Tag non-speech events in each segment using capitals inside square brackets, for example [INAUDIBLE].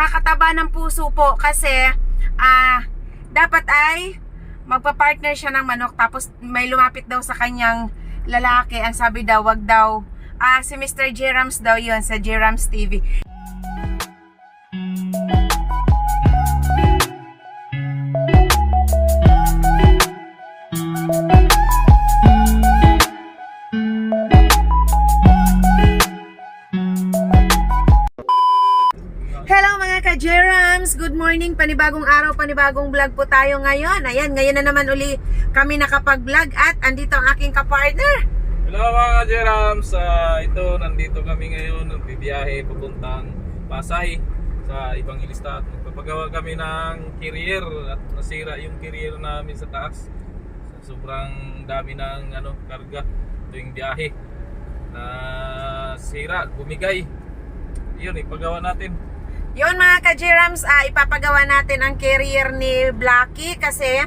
nakakataba ng puso po kasi ah dapat ay magpa-partner siya ng manok tapos may lumapit daw sa kanyang lalaki. Ang sabi daw, wag daw. Ah, si Mr. Jerams daw yun sa Jerams TV. ka-Jerams! Good morning! Panibagong araw, panibagong vlog po tayo ngayon. Ayan, ngayon na naman uli kami nakapag-vlog at andito ang aking kapartner. Hello mga Jerams! Ah, ito, nandito kami ngayon, nagbibiyahe papuntang Pasay sa ibang ilista at magpapagawa kami ng carrier at nasira yung carrier namin sa taas. Sobrang dami ng ano, karga tuwing biyahe na sira, bumigay. Yun, ipagawa natin. Yun mga ka-Jerams, ah, ipapagawa natin ang carrier ni Blacky kasi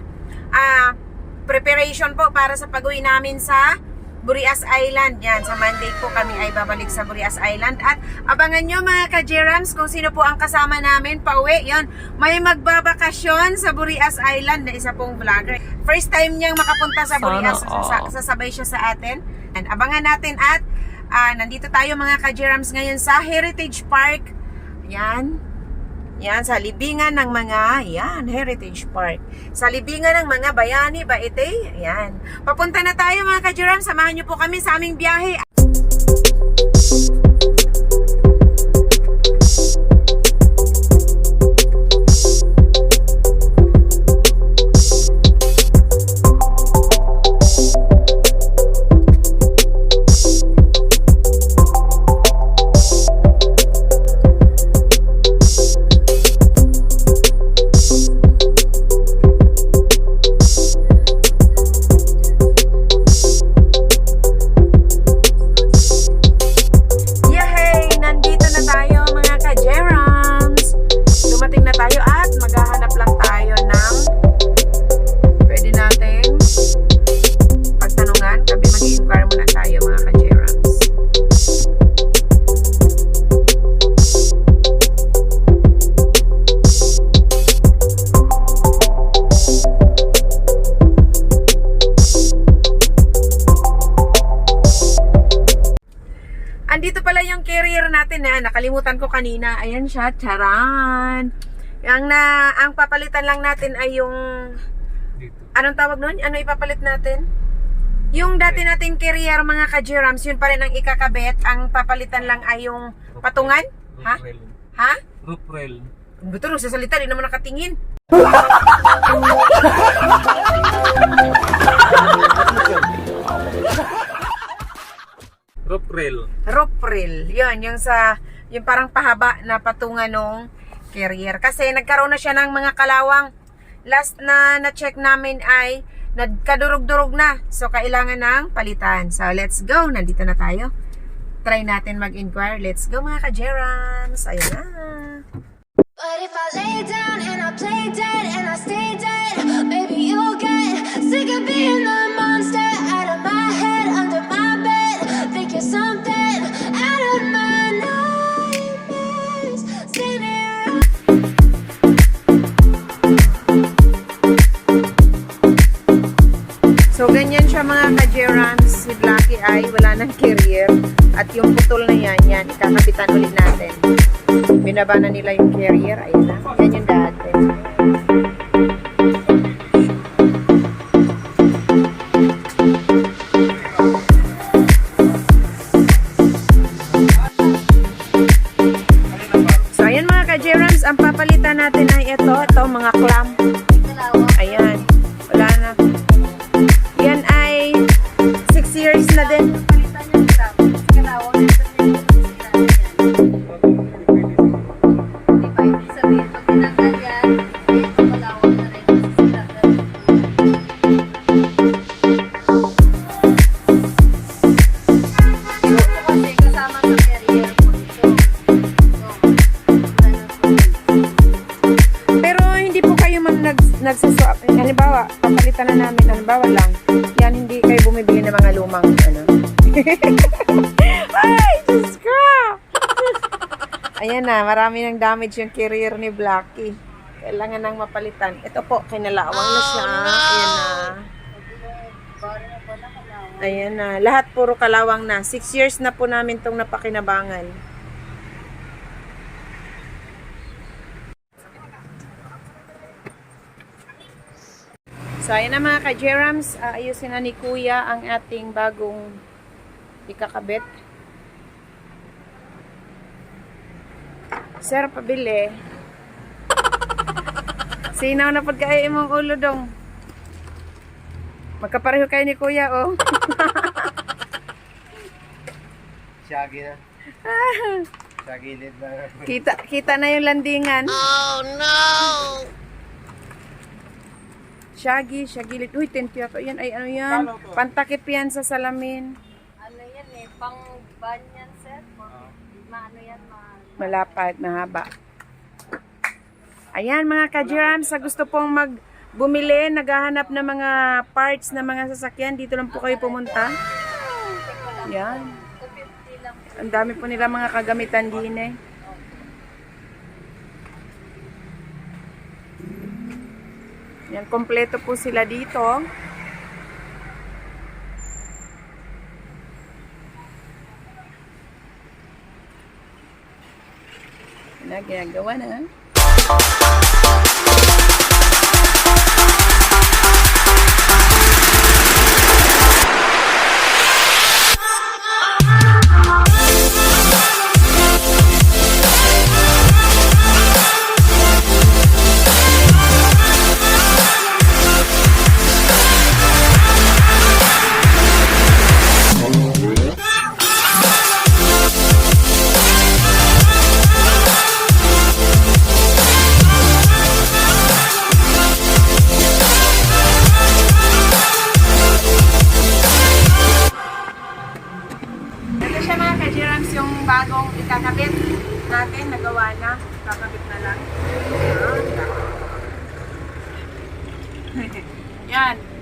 ah, preparation po para sa pag-uwi namin sa Burias Island. Yan, sa Monday po kami ay babalik sa Burias Island. At abangan nyo mga ka-Jerams kung sino po ang kasama namin pauwi. Yun, may magbabakasyon sa Burias Island na isa pong vlogger. First time niyang makapunta sa Burias, sa, sasabay siya sa atin. And abangan natin at ah, nandito tayo mga ka-Jerams ngayon sa Heritage Park. Yan. Yan, sa libingan ng mga, yan, Heritage Park. Sa libingan ng mga bayani, baite, yan. Papunta na tayo mga ka-Jerams, samahan niyo po kami sa aming biyahe. Natin na nakalimutan ko kanina. Ayan siya, charan. Ang na ang papalitan lang natin ay yung Dito. anong tawag nun? Ano ipapalit natin? Yung dati nating carrier mga ka-Jerams, yun pa rin ang ikakabit. Ang papalitan lang ay yung patungan. Ha? Rail. Ha? Roof rail. Betul, sa salita, di naman nakatingin. Roof rail. Rope rail. Yun, yung sa, yung parang pahaba na patungan nung carrier. Kasi nagkaroon na siya ng mga kalawang. Last na na-check namin ay nagkadurog-durog na. So, kailangan ng palitan. So, let's go. Nandito na tayo. Try natin mag-inquire. Let's go mga ka-Jerams. Ayun na. But if I lay down and I play dead and I stay dead, maybe you'll get sick of being the ay wala ng carrier. At yung putol na yan, yan, ikakapitan ulit natin. Binaba na nila yung carrier. Ayun na. Yan yung dati. Marami ng damage yung carrier ni Blackie. Kailangan nang mapalitan. Ito po, kinalawang na siya. Ayan na. Ayan na. Lahat puro kalawang na. Six years na po namin tong napakinabangan. So, ayan na mga ka-Jerams. Aayusin na ni Kuya ang ating bagong ikakabit. Sir, pabili. Sinaw na pagkain mong ulo dong. Magkapareho kayo ni Kuya, oh. [LAUGHS] Shaggy na. [LAUGHS] Sa gilid na. Kita, kita na yung landingan. Oh, no! Shaggy, shaggy. Uy, tentyo ako. Yan, ay ano yan? To? Pantakip yan sa salamin. Ano yan eh, pang ban yan, sir. Ma- Maano yan, ma... Malapad, mahaba. Ayan mga ka-Jerams, sa gusto pong mag bumili, naghahanap ng mga parts ng mga sasakyan, dito lang po kayo pumunta. Yan. 250 lang. Ang dami po nila mga kagamitan din eh. Yan, kompleto po sila dito. Na, ginagawa na. natin, nagawa na. Kakabit na lang. Ah, [LAUGHS] Yan. Yan.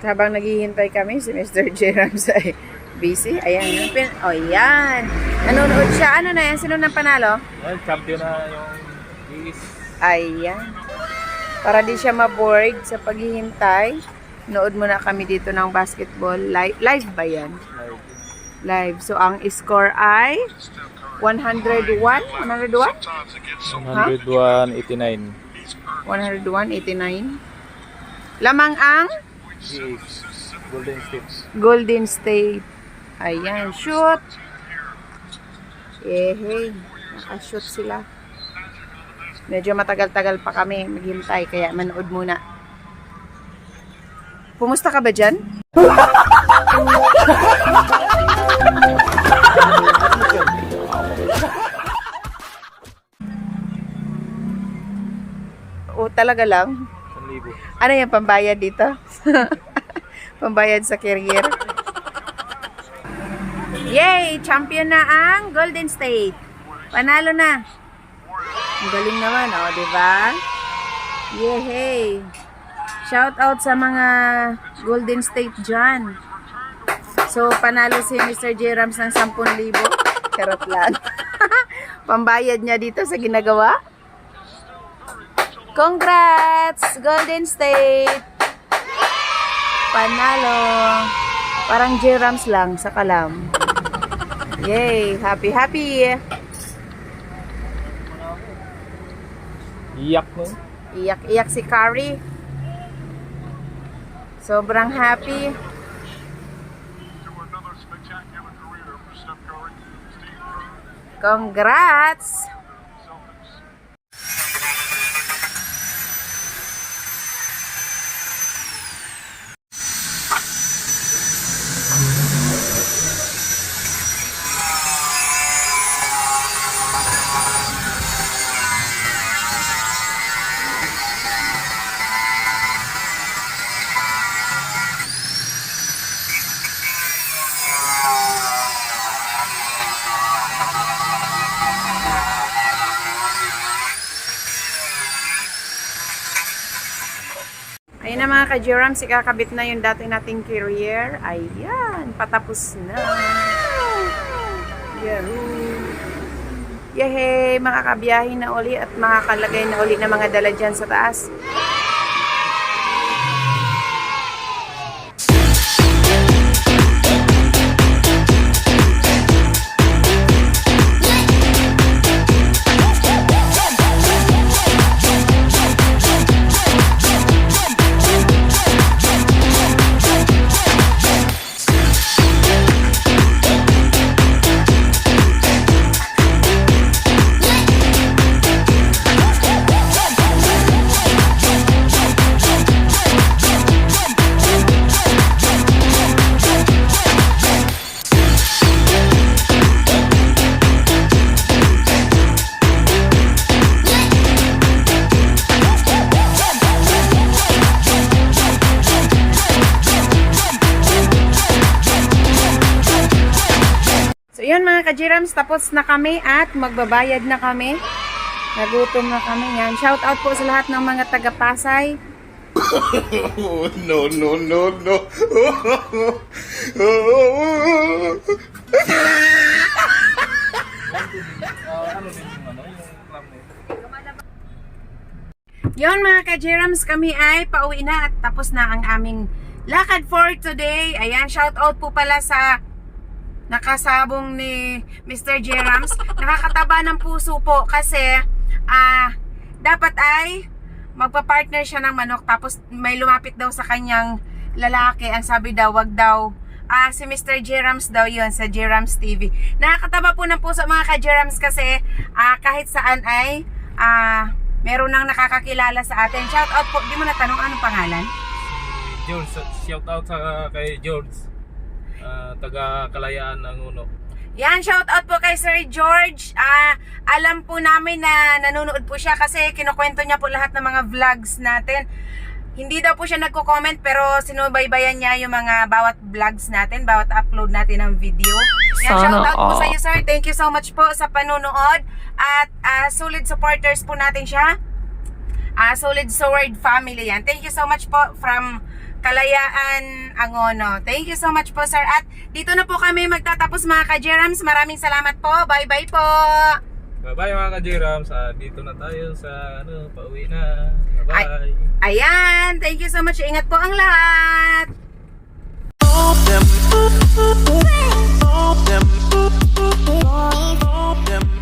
At habang naghihintay kami, si Mr. J. Rams ay busy. Ayan, yung pin... Oh, yan. Nanonood siya. Ano na yan? Sino nang panalo? Ay, champion na yung is Ayan. Para di siya ma-bored sa paghihintay, nood muna kami dito ng basketball. Live, live ba yan? Live. So, ang score ay 101? 101? 101.89. 101.89. Lamang ang is Golden State. Golden State. Ayan, shoot. Yehey. Nakashoot sila. Medyo matagal-tagal pa kami maghintay, kaya manood muna. Pumusta ka ba dyan? o talaga lang? 1,000. Ano yung pambayad dito? [LAUGHS] pambayad sa career. Yay! Champion na ang Golden State. Panalo na. Ang galing naman, oh, di ba? Yay! Shout out sa mga Golden State dyan. So, panalo si Mr. J. Rams ng 10,000. Charot lang. [LAUGHS] Pambayad niya dito sa ginagawa. Congrats! Golden State! Panalo! Parang J-Rams lang sa kalam. Yay! Happy, happy! Iyak mo. Iyak-iyak si Kari. Sobrang happy. Congrats! Na mga ka-Jerams, ikakabit na yung dati nating career. Ayan, patapos na. Yahoo! Yehey! Makakabiyahe na uli at makakalagay na uli ng mga dala dyan sa taas. Ka-Jerams, tapos na kami at magbabayad na kami. Nagutom na kami yan. Shout out po sa lahat ng mga taga-Pasay. No, no, no, no. Yon mga ka-Jerams, kami ay pauwi na at tapos na ang aming lakad for today. Ayan, shout out po pala sa nakasabong ni Mr. Jerams. Nakakataba ng puso po kasi ah dapat ay magpa-partner siya ng manok tapos may lumapit daw sa kanyang lalaki. Ang sabi daw, wag daw Ah, si Mr. Jerams daw yun sa Jerams TV. Nakakataba po ng puso mga ka-Jerams kasi ah, kahit saan ay ah, meron nang nakakakilala sa atin. Shout out po. Di mo natanong anong pangalan? George, shout out sa kay George. Ah, taga Kalayaan ng Uno. Yan, shout out po kay Sir George. Ah, alam po namin na nanonood po siya kasi kinukwento niya po lahat ng mga vlogs natin. Hindi daw po siya nagko-comment pero sinubaybayan niya yung mga bawat vlogs natin, bawat upload natin ng video. Yan, shout out po sa iyo sir. Thank you so much po sa panonood at ah, solid supporters po natin siya. Ah, solid sword family yan. Thank you so much po from Kalayaan Angono. Thank you so much po sir. At dito na po kami magtatapos mga ka-Jerams. Maraming salamat po. Bye-bye po. Bye-bye mga ka-Jerams. Uh, dito na tayo sa ano, pauwi na. Bye-bye. Ay ayan. Thank you so much. Ingat po ang lahat. Them, them, them, them.